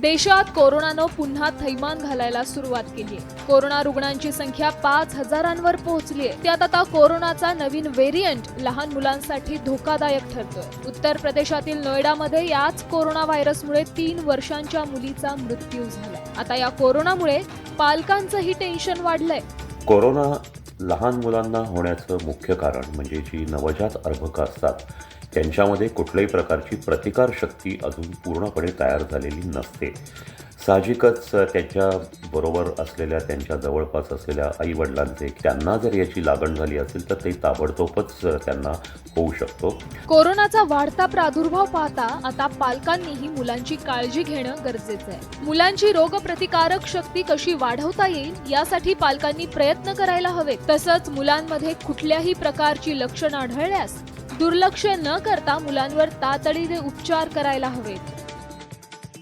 देशात कोरोनानं पुन्हा थैमान घालायला सुरुवात केली. आहे कोरोना रुग्णांची संख्या पाच हजारांवर पोहोचली आहे त्यात आता कोरोनाचा नवीन व्हेरियंट लहान मुलांसाठी धोकादायक ठरतोय. उत्तर प्रदेशातील नोएडामध्ये याच कोरोना व्हायरसमुळे तीन वर्षांच्या मुलीचा मृत्यू झाला आता या कोरोनामुळे पालकांचंही टेन्शन वाढलंय. कोरोना लहान मुलांना होण्याचं मुख्य कारण म्हणजे जी नवजात अर्भकं असतात त्यांच्यामध्ये कुठल्याही प्रकारची प्रतिकारशक्ती अजून पूर्णपणे तयार झालेली नसते. साहजिकच त्यांच्या बरोबर असलेल्या त्यांच्या जवळपास असलेल्या आईवडिलांचे त्यांना जर याची लागण झाली असेल तर ते ताबडतोबच त्यांना होऊ शकतो. कोरोनाचा वाढता प्रादुर्भाव पाहता आता पालकांनीही मुलांची काळजी घेणं गरजेचं आहे. मुलांची रोगप्रतिकारक शक्ती कशी वाढवता येईल यासाठी पालकांनी प्रयत्न करायला हवे तसंच मुलांमध्ये कुठल्याही प्रकारची लक्षणं आढळल्यास दुर्लक्ष न करता मुलांवर तातडीने उपचार करायला हवेत.